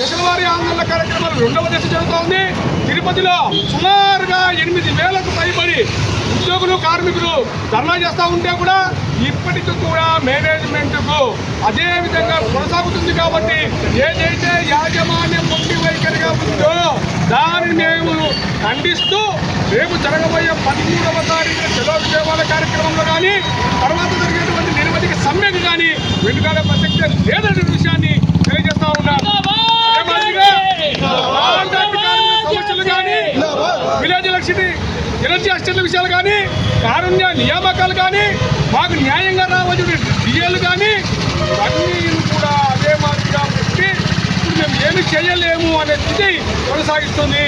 దశలవారి ఆందోళన కార్యక్రమాలు రెండవ దశ జరుగుతోంది. తిరుపతిలో సుమారుగా ఎనిమిది వేలకు పైబడి ఉద్యోగులు కార్మికులు ధర్నా చేస్తూ ఉంటే కూడా ఇప్పటికీ కూడా మేనేజ్మెంట్కు అదే విధంగా కొనసాగుతుంది కాబట్టి ఏదైతే యాజమాన్యం మొండి వైఖరిగా ఉందో దానిని మేము ఖండిస్తూ రేపు జరగబోయే పదమూడవ తారీఖున సెలవు విజయవాడ కార్యక్రమంలో కానీ తర్వాత జరిగేటువంటి నిరవధిక సమ్మెకు కానీ వెనుకాల ప్రసక్తే లేదనే విషయాన్ని తెలియజేస్తా ఉన్నాం అదే మాదిరిగా కాంట్రాక్ట్ కార్మికుల సమస్యలు కానీ విలేజ్ ఎలక్ట్రిసిటీ ఎనర్జీ అసిస్టెంట్ల విషయాలు కానీ కారుణ్య నియామకాలు కానీ మాకు న్యాయంగా రావచ్చు. డిఎల్ కానీ అన్నీ కూడా అదే మాదిరిగా పెట్టి ఇప్పుడు మేము ఏమి చేయలేము అనే స్థితి కొనసాగిస్తుంది.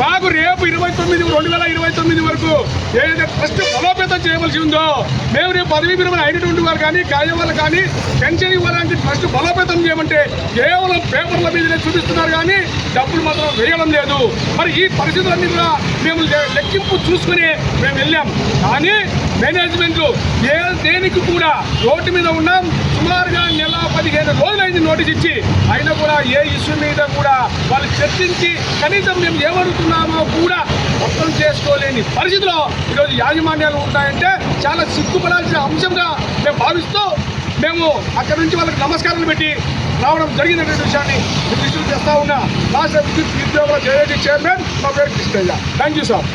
మాకు రేపు ఇరవై తొమ్మిది రెండు వేల ఇరవై తొమ్మిది వరకు ఏదైతే ట్రస్ట్ బలోపేతం చేయవలసి ఉందో మేము రేపు పదవీ విరమణ అయినటువంటి వారు కానీ కార్యవాళ్ళు కానీ పెన్షన్ ఇవ్వాలంటే ట్రస్ట్ బలోపేతం చేయమంటే కేవలం పేపర్ల మీదనే చూపిస్తున్నారు కానీ డబ్బులు మాత్రం వేయడం లేదు. మరి ఈ పరిస్థితులన్నీ కూడా మేము లెక్కింపు చూసుకుని మేము వెళ్ళాం. కానీ మేనేజ్మెంట్ ఏ దేనికి కూడా రోడ్డు మీద ఉన్నాం. సుమారుగా నెల పదిహేను రోజులైంది నోటీస్ ఇచ్చి. అయినా కూడా ఏ ఇష్యూ మీద కూడా వాళ్ళు చర్చించి కనీసం మేము ఏమడుగుతున్నామో కూడా అర్థం చేసుకోలేని పరిస్థితిలో ఈరోజు యాజమాన్యాలు ఉంటాయంటే చాలా సిగ్గుపడాల్సిన అంశంగా మేము భావిస్తూ మేము అక్కడ నుంచి వాళ్ళకి నమస్కారాలు పెట్టి రావడం జరిగినటువంటి విషయాన్ని దృష్టిలో చేస్తా ఉన్నా. రాష్ట్ర విద్యుత్ ఉద్యోగుల జేఏటీ చైర్మన్ మా పేరు కృష్ణయ్య. Thank you sir.